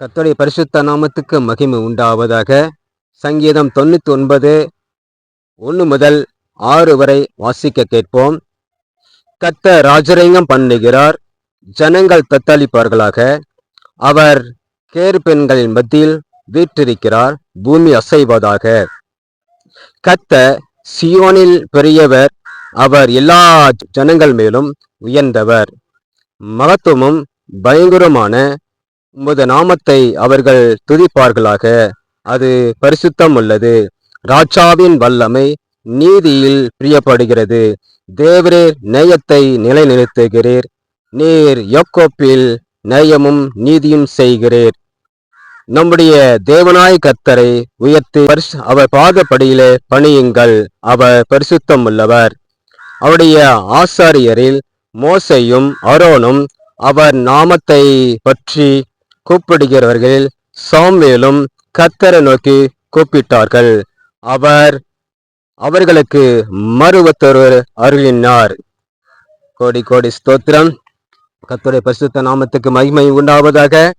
கத்தோடைய பரிசுத்த நாமத்துக்கு மகிமை உண்டாவதாக சங்கீதம் தொண்ணூத்தி ஒன்பது ஒன்று முதல் ஆறு வரை வாசிக்க கேட்போம். கத்த ராஜரங்கம் பண்ணுகிறார் ஜனங்கள் தத்தளிப்பார்களாக. அவர் கேர் பெண்களின் மத்தியில் வீற்றிருக்கிறார் பூமி அசைவதாக. கத்த சியோனில் பெரியவர் அவர் எல்லா ஜனங்கள் மேலும் உயர்ந்தவர். மகத்துவமும் பயங்கரமான உமது நாமத்தை அவர்கள் துதிப்பார்களாக. அது பரிசுத்தம் உள்ளது. ராஜாவின் வல்லமை நீதியில் பிரியப்படுகிறது. தேவரே நேயத்தை நிலைநிறுத்துகிறீர். நீர் யோக்கோப்பில் நேயமும் நீதியும் செய்கிறீர். நம்முடைய தேவனாய் கர்த்தரை உயர்த்தி பரிசு- அவர் பாதப்படியிலே பணியுங்கள். அவர் பரிசுத்தம் உள்ளவர். அவருடைய ஆசாரியரில் மோசையும் அரோனும் அவர் நாமத்தை பற்றி கூப்பிடுகிறவர்கள் சாமுவேலும் கத்தரை நோக்கி கூப்பிட்டார்கள். அவர் அவர்களுக்கு மறுவத்தொருவர் அருளினார். கோடி கோடி ஸ்தோத்திரம். கத்துடைய பரிசுத்த நாமத்துக்கு மகிமை உண்டாவதாக.